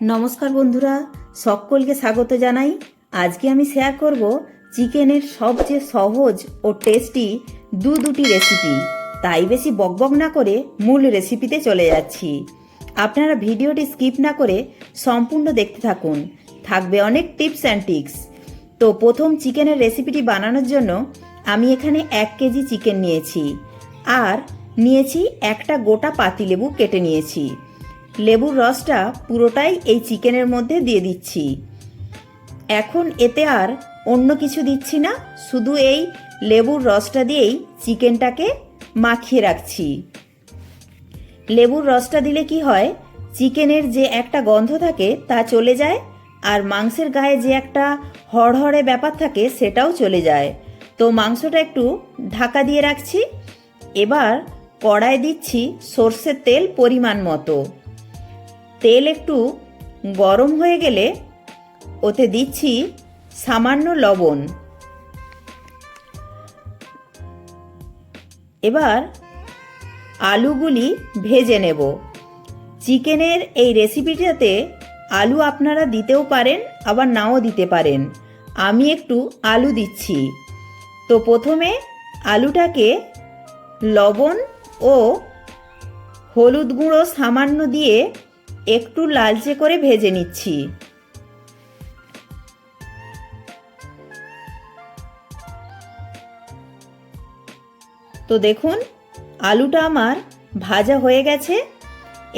নমস্কার বন্ধুরা, সকলকে স্বাগত জানাই। আজকে আমি শেয়ার করব চিকেনের সবচেয়ে সহজ ও টেস্টি দু দুটি রেসিপি তাই বেশি বকবক না করে মূল রেসিপিতে চলে যাচ্ছি। আপনারা ভিডিওটি স্কিপ না করে সম্পূর্ণ দেখতে থাকুন। থাকবে অনেক টিপস অ্যান্ড টিক্স তো প্রথম চিকেনের রেসিপিটি বানানোর জন্য আমি এখানে এক কেজি চিকেন নিয়েছি। আর নিয়েছি একটা গোটা পাতিলেবু কেটে নিয়েছি। লেবুর রসটা পুরোটাই এই চিকেনের মধ্যে দিয়ে দিচ্ছি। এখন এতে আর অন্য কিছু দিচ্ছি না, শুধু এই লেবুর রসটা দিয়েই চিকেনটাকে মাখিয়ে রাখছি। লেবুর রসটা দিলে কি হয়, চিকেনের যে একটা গন্ধ থাকে তা চলে যায়, আর মাংসের গায়ে যে একটা হড়হড়ে ব্যাপার থাকে সেটাও চলে যায়। তো মাংসটা একটু ঢাকা দিয়ে রাখছি, এবার কড়াই দিচ্ছি সর্ষের তেল পরিমাণ মতো। তেল একটু গরম হয়ে গেলে ওতে দিচ্ছি সামান্য লবণ। এবার আলুগুলি ভেজে নেব। চিকেনের এই রেসিপিটাতে আলু আপনারা দিতেও পারেন, আবার নাও দিতে পারেন। আমি একটু আলু দিচ্ছি। তো প্রথমে আলুটাকে লবণ ও হলুদ গুঁড়ো সামান্য দিয়ে একটু লালচে করে ভেজে নিচ্ছি। তো দেখুন, আলুটা আমার ভাজা হয়ে গেছে,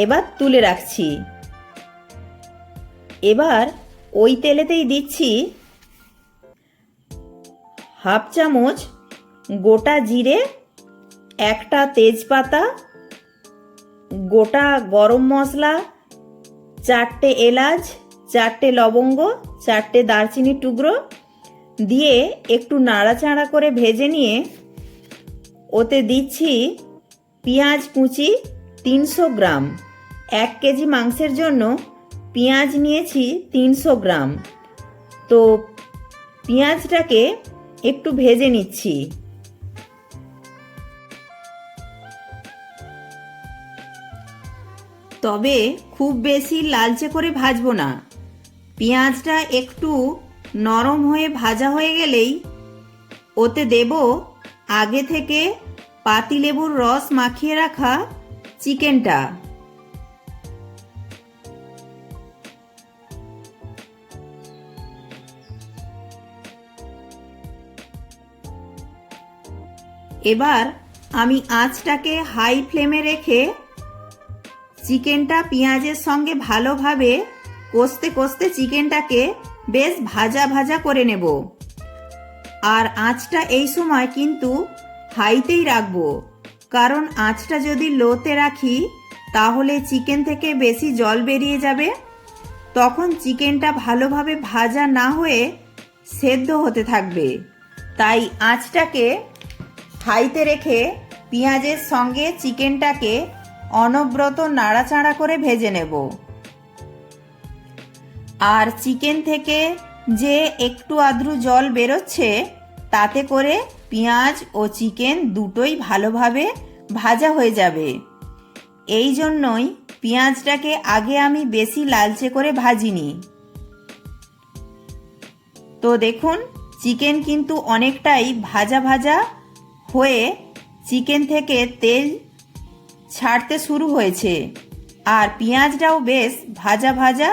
এবার তুলে রাখছি। এবার ওই তেলেতেই দিচ্ছি হাফ চামচ গোটা জিরে, একটা তেজপাতা, গোটা গরম মশলা চারটে এলাচ, চারটে লবঙ্গ, চারটে দারচিনির টুকরো দিয়ে একটু নাড়াচাড়া করে ভেজে নিয়ে ওতে দিচ্ছি পেঁয়াজ কুচি তিনশো গ্রাম। এক কেজি মাংসের জন্য পেঁয়াজ নিয়েছি তিনশো গ্রাম। তো পেঁয়াজটাকে একটু ভেজে নিচ্ছি। তবে খুব বেশি লালচে করে ভাজবো না। পেঁয়াজটা একটু নরম হয়ে ভাজা হয়ে গেলেই ওতে দেব আগে থেকে পাতিলেবুর রস মাখিয়ে রাখা চিকেনটা। এবার আমি আঁচটাকে হাই ফ্লেমে রেখে চিকেনটা পেঁয়াজের সঙ্গে ভালোভাবে কষতে কষতে চিকেনটাকে বেশ ভাজা ভাজা করে নেব। আর আঁচটা এই সময় কিন্তু হাইতেই রাখব। কারণ আঁচটা যদি লোতে রাখি, তাহলে চিকেন থেকে বেশি জল বেরিয়ে যাবে। তখন চিকেনটা ভালোভাবে ভাজা না হয়ে সেদ্ধ হতে থাকবে। তাই আঁচটাকে হাইতে রেখে পেঁয়াজের সঙ্গে চিকেনটাকে অনব্রত নাড়াচাড়া করে ভেজে নেব। আর চিকেন থেকে যে একটু আদ্রু জল বেরোচ্ছে, তাতে করে পেঁয়াজ ও চিকেন দুটোই ভালোভাবে ভাজা হয়ে যাবে। এই জন্যই পেঁয়াজটাকে আগে আমি বেশি লালচে করে ভাজিনি। তো দেখুন, চিকেন কিন্তু অনেকটাই ভাজা ভাজা হয়ে চিকেন থেকে তেল ছাড়তে শুরু হয়েছে। আর পেঁয়াজটাও বেশ ভাজা ভাজা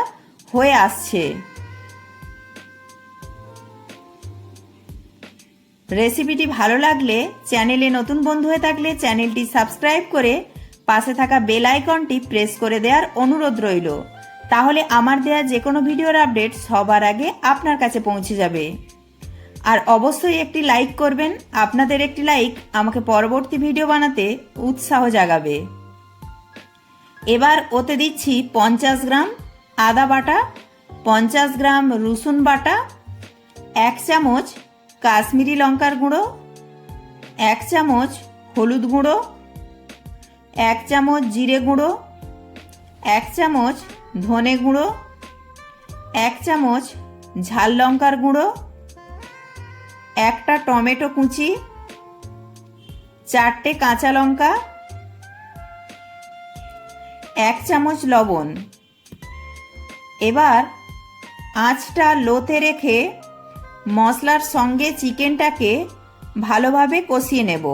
হয়ে আসছে। রেসিপিটি ভালো লাগলে চ্যানেলে নতুন বন্ধু হয়ে থাকলে চ্যানেলটি সাবস্ক্রাইব করে পাশে থাকা বেল আইকনটি প্রেস করে দেওয়ার অনুরোধ রইল। তাহলে আমার দেয়া যে কোনো ভিডিওর আপডেট সবার আগে আপনার কাছে পৌঁছে যাবে। আর অবশ্যই একটি লাইক করবেন। আপনাদের একটি লাইক আমাকে পরবর্তী ভিডিও বানাতে উৎসাহ জাগাবে। এবার ওতে দিচ্ছি পঞ্চাশ গ্রাম আদা বাটা, পঞ্চাশ গ্রাম রসুন বাটা, এক চামচ কাশ্মীরি লঙ্কার গুঁড়ো, এক চামচ হলুদ গুঁড়ো, এক চামচ জিরে গুঁড়ো, এক চামচ ধনে গুঁড়ো, এক চামচ ঝাল লঙ্কার গুঁড়ো একটা টমেটো কুচি, চারটে কাঁচা লঙ্কা, এক চামচ লবণ। এবার আঁচটা লোতে রেখে মশলার সঙ্গে চিকেনটাকে ভালোভাবে কষিয়ে নেব।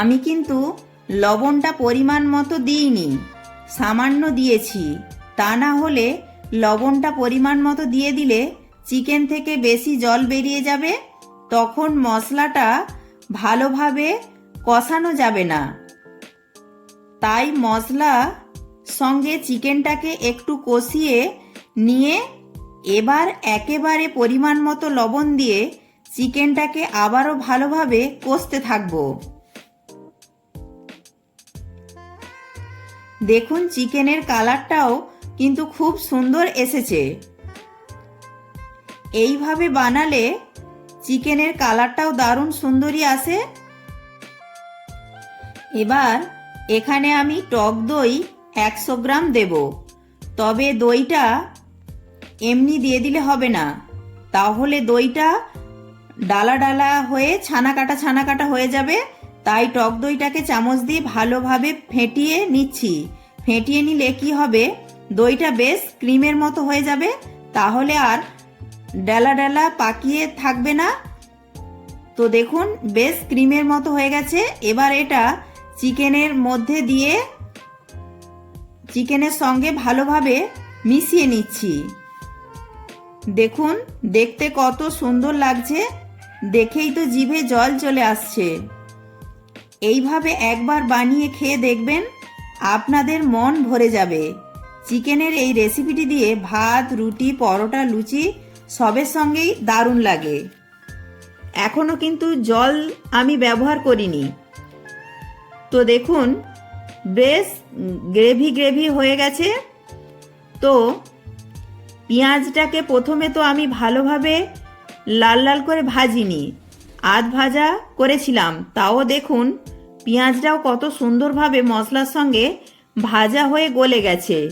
আমি কিন্তু লবণটা পরিমাণ মতো দিইনি। সামান্য দিয়েছি। তা না হলে লবণটা পরিমাণ মতো দিয়ে দিলে চিকেন থেকে বেশি জল বেরিয়ে যাবে, তখন মশলাটা ভালোভাবে কষানো যাবে না। তাই মশলা সঙ্গে চিকেনটাকে একটু কষিয়ে নিয়ে এবার একেবারে পরিমাণ মতো লবণ দিয়ে চিকেনটাকে আবারও ভালোভাবে কষতে থাকব। দেখুন চিকেনের কালারটাও কিন্তু খুব সুন্দর এসেছে। এইভাবে বানালে চিকেনের কালারটাও দারুণ সুন্দরই আসে। এবার এখানে আমি টক দই একশো গ্রাম দেব। তবে দইটা এমনি দিয়ে দিলে হবে না। তাহলে দইটা ডালা ডালা হয়ে ছানা কাটা ছানা কাটা হয়ে যাবে। তাই টক দইটাকে চামচ দিয়ে ভালোভাবে ফেটিয়ে নিচ্ছি। ফেটিয়ে নিলে কি হবে? দইটা বেশ ক্রিমের মতো হয়ে যাবে, তাহলে আর ডালা ডালা পাকিয়ে থাকবে না। তো দেখুন, বেশ ক্রিমের মতো হয়ে গেছে। এবার এটা চিকেনের মধ্যে দিয়ে চিকেনের সঙ্গে ভালোভাবে মিশিয়ে নিচ্ছি। দেখুন, দেখতে কত সুন্দর লাগছে। দেখেই তো জিভে জল চলে আসছে। এইভাবে একবার বানিয়ে খেয়ে দেখবেন আপনাদের মন ভরে যাবে। চিকেনের এই রেসিপিটি দিয়ে ভাত, রুটি, পরোটা, লুচি সবের সঙ্গেই দারুণ লাগে। এখনও কিন্তু জল আমি ব্যবহার করিনি। তো দেখুন, বেশ গ্রেভি গ্রেভি হয়ে গেছে। তো পেঁয়াজটাকে প্রথমে তো আমি ভালোভাবে লাল লাল করে ভাজিনি। আধ ভাজা করেছিলাম। তাও দেখুন পেঁয়াজটাও কত সুন্দরভাবে মশলার সঙ্গে ভাজা হয়ে গলে গেছে।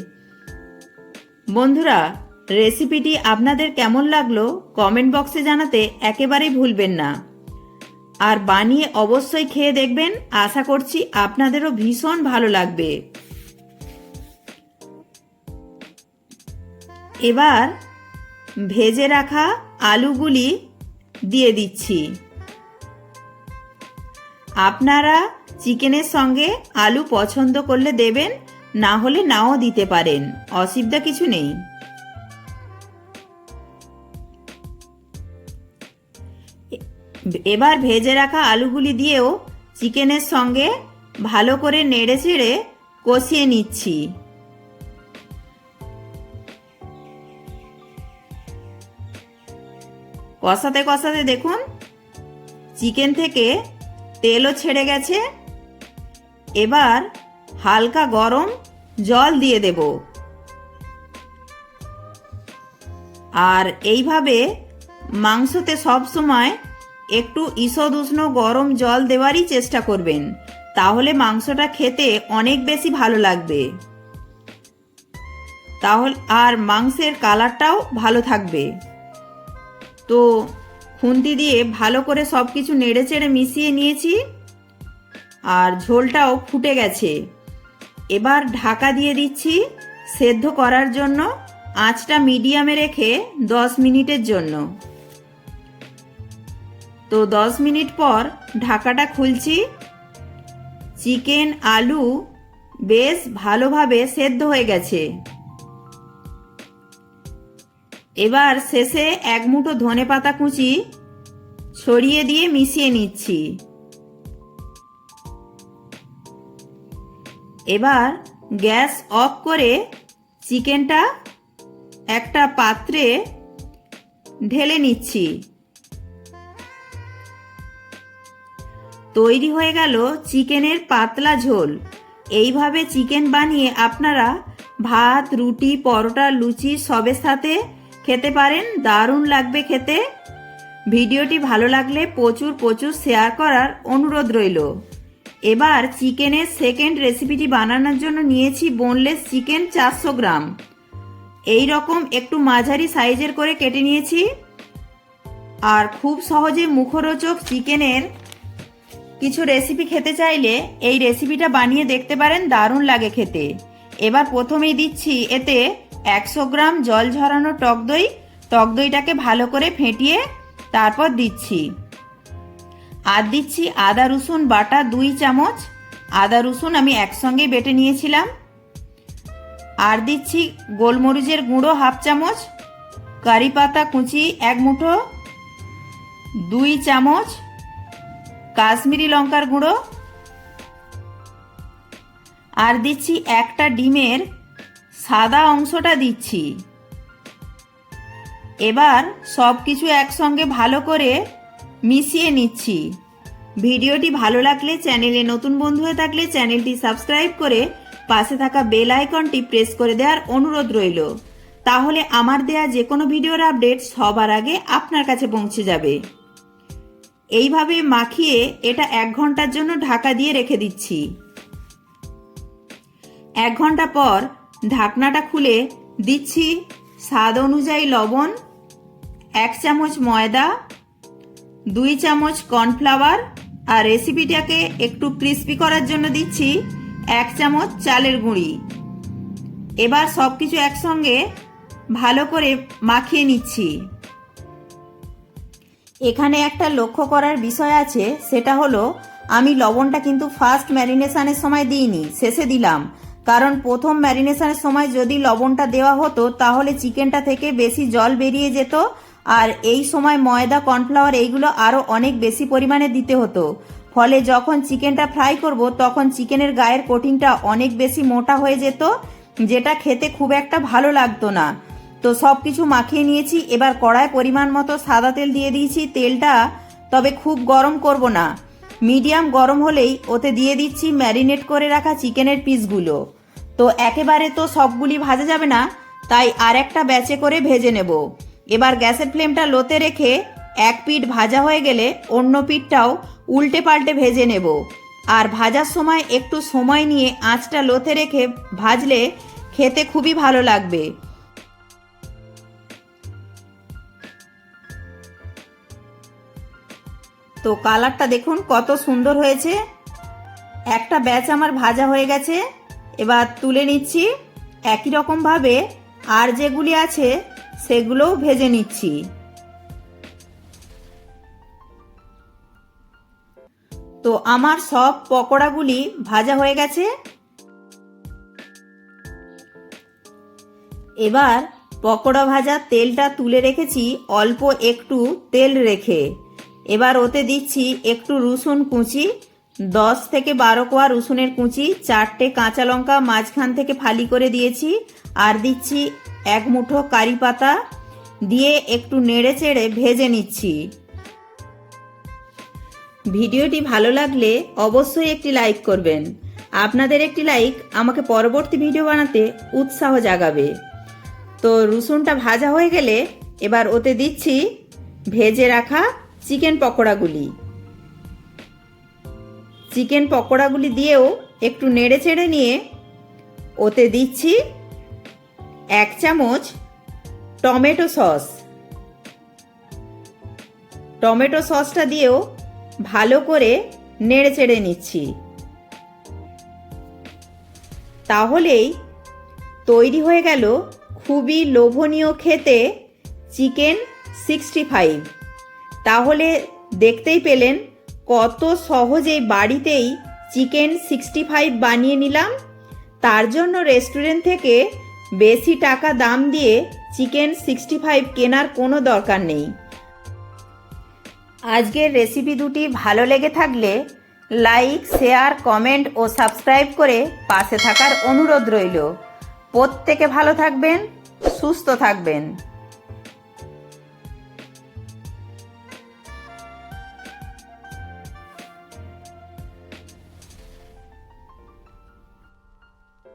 বন্ধুরা, রেসিপিটি আপনাদের কেমন লাগল কমেন্ট বক্সে জানাতে একেবারেই ভুলবেন না। আর বানিয়ে অবশ্যই খেয়ে দেখবেন, আশা করছি আপনাদেরও ভীষণ ভালো লাগবে। এবার ভেজে রাখা আলুগুলি দিয়ে দিচ্ছি। আপনারা চিকেনের সঙ্গে আলু পছন্দ করলে দেবেন, না হলে নাও দিতে পারেন। অসুবিধা কিছু নেই। এবার ভেজে রাখা আলুগুলি দিয়েও চিকেনের সঙ্গে ভালো করে নেড়ে চেড়ে কষিয়ে নিচ্ছি। কষাতে কষাতে দেখুন, চিকেন থেকে তেলও ছেড়ে গেছে। এবার হালকা গরম জল দিয়ে দেব। আর এইভাবে মাংসতে সব সময় একটু ঈষদ উষ্ণ গরম জল দেওয়ারই চেষ্টা করবেন, তাহলে মাংসটা খেতে অনেক বেশি ভালো লাগবে। তাহলে আর মাংসের কালারটাও ভালো থাকবে। তো খুন্তি দিয়ে ভালো করে সব কিছু নেড়ে চেড়ে মিশিয়ে নিয়েছি। আর ঝোলটাও ফুটে গেছে। এবার ঢাকা দিয়ে দিচ্ছি সেদ্ধ করার জন্য আঁচটা মিডিয়ামে রেখে দশ মিনিটের জন্য। তো দশ মিনিট পর ঢাকাটা খুলছি। চিকেন, আলু বেশ ভালোভাবে সেদ্ধ হয়ে গেছে। এবার শেষে এক মুঠো ধনে পাতা কুচি ছড়িয়ে দিয়ে মিশিয়ে নিচ্ছি। এবার গ্যাস অফ করে চিকেনটা একটা পাত্রে ঢেলে নিচ্ছি। তৈরি হয়ে গেল চিকেনের পাতলা ঝোল। এইভাবে চিকেন বানিয়ে আপনারা ভাত, রুটি, পরোটা, লুচি সবের সাথে খেতে পারেন। দারুণ লাগবে খেতে। ভিডিওটি ভালো লাগলে প্রচুর প্রচুর শেয়ার করার অনুরোধ রইল। এবার চিকেনের সেকেন্ড রেসিপিটি বানানোর জন্য নিয়েছি বোনলেস চিকেন চারশো গ্রাম। এই রকম একটু মাঝারি সাইজের করে কেটে নিয়েছি। আর খুব সহজে মুখরোচক চিকেনের কিছু রেসিপি খেতে চাইলে এই রেসিপিটা বানিয়ে দেখতে পারেন, দারুণ লাগে খেতে। এবার প্রথমেই দিচ্ছি এতে একশো গ্রাম জল ঝরানো টক দই। টক দইটাকে ভালো করে ফেটিয়ে তারপর দিচ্ছি। আর দিচ্ছি আদা, রসুন, বাটা দুই চামচ। আদা, রসুন আমি একসঙ্গে বেটে নিয়েছিলাম। আর দিচ্ছি গোলমরিচের গুঁড়ো হাফ চামচ, কারি পাতা কুচি এক মুঠো, দুই চামচ, কাশ্মীরি লঙ্কার গুঁড়ো। আর দিচ্ছি একটা ডিমের সাদা অংশটা দিচ্ছি। এবার সব কিছু একসঙ্গে ভালো করে মিশিয়ে নিচ্ছি। ভিডিওটি ভালো লাগলে চ্যানেলে নতুন বন্ধু হয়ে থাকলে চ্যানেলটি সাবস্ক্রাইব করে পাশে থাকা বেল আইকনটি প্রেস করে দেওয়ার অনুরোধ রইল। তাহলে আমার দেয়া যে কোনো ভিডিওর আপডেট সবার আগে আপনার কাছে পৌঁছে যাবে। এইভাবে মাখিয়ে এটা এক ঘণ্টার জন্য ঢাকা দিয়ে রেখে দিচ্ছি। এক ঘণ্টা পর ঢাকনাটা খুলে দিচ্ছি স্বাদ অনুযায়ী লবণ, এক চামচ ময়দা দুই চামচ কর্নফ্লাওয়ার আর রেসিপিটাকে একটু ক্রিস্পি করার জন্য দিচ্ছি এক চামচ চালের গুঁড়ি। এবার সব কিছু একসঙ্গে ভালো করে মাখিয়ে নিচ্ছি। এখানে একটা লক্ষ্য করার বিষয় আছে, সেটা হলো আমি লবণটা কিন্তু ফার্স্ট ম্যারিনেশনের সময় দিইনি, শেষে দিলাম। কারণ প্রথম ম্যারিনেশনের সময় যদি লবণটা দেওয়া হতো, তাহলে চিকেনটা থেকে বেশি জল বেরিয়ে যেত আর এই সময় ময়দা, কর্নফ্লাওয়ার এইগুলো আরও অনেক বেশি পরিমাণে দিতে হতো। ফলে যখন চিকেনটা ফ্রাই করব, তখন চিকেনের গায়ের কোটিংটা অনেক বেশি মোটা হয়ে যেত, যেটা খেতে খুব একটা ভালো লাগতো না। তো সব কিছু মাখিয়ে নিয়েছি, এবার কড়ায় পরিমাণ মতো সাদা তেল দিয়ে দিয়েছি। তেলটা তবে খুব গরম করব না। মিডিয়াম গরম হলেই ওতে দিয়ে দিচ্ছি ম্যারিনেট করে রাখা চিকেনের পিসগুলো। তো একেবারে তো সবগুলি ভাজা যাবে না, তাই আর একটা ব্যাচে করে ভেজে নেব। এবার গ্যাসের ফ্লেমটা লোতে রেখে এক পিঠ ভাজা হয়ে গেলে অন্য পিঠটাও উল্টে পাল্টে ভেজে নেব। আর ভাজার সময় একটু সময় নিয়ে আঁচটা লোতে রেখে ভাজলে খেতে খুবই ভালো লাগবে। তো কালারটা দেখুন কত সুন্দর হয়েছে। একটা ব্যাচ আমার ভাজা হয়ে গেছে। এবার তুলে নিচ্ছি। একই রকমভাবে আর যেগুলি আছে সেগুলোও ভেজে নিচ্ছি। তো আমার সব পকোড়াগুলি ভাজা হয়ে গেছে। এবার পকোড়া ভাজা তেলটা তুলে রেখেছি, অল্প একটু তেল রেখে। এবার ওতে দিচ্ছি একটু রসুন কুচি, দশ থেকে বারো কোয়া রসুনের কুচি, চারটে কাঁচা লঙ্কা মাঝখান থেকে ফালি করে দিয়েছি, আর দিচ্ছি এক মুঠো কারি পাতা দিয়ে একটু নেড়ে চেড়ে ভেজে নিচ্ছি। ভিডিওটি ভালো লাগলে অবশ্যই একটি লাইক করবেন। আপনাদের একটি লাইক আমাকে পরবর্তী ভিডিও বানাতে উৎসাহ জাগাবে। তো রসুনটা ভাজা হয়ে গেলে এবার ওতে দিচ্ছি ভেজে রাখা চিকেন পকোড়াগুলি। চিকেন পকোড়াগুলি দিয়েও একটু নেড়ে চেড়ে নিয়ে ওতে দিচ্ছি এক চামচ টমেটো সস। টমেটো সসটা দিয়েও ভালো করে নেড়ে চেড়ে নিচ্ছি। তাহলেই তৈরি হয়ে গেল খুবই লোভনীয় খেতে চিকেন সিক্সটি ফাইভ। তাহলে দেখতেই পেলেন কত সহজেই বাড়িতেই চিকেন সিক্সটি ফাইভ বানিয়ে নিলাম। তার জন্য রেস্টুরেন্ট থেকে বেশি টাকা দাম দিয়ে চিকেন সিক্সটি ফাইভ কেনার কোনো দরকার নেই। আজকের রেসিপি দুটি ভালো লেগে থাকলে লাইক, শেয়ার, কমেন্ট ও সাবস্ক্রাইব করে পাশে থাকার অনুরোধ রইল। প্রত্যেকে ভালো থাকবেন, সুস্থ থাকবেন।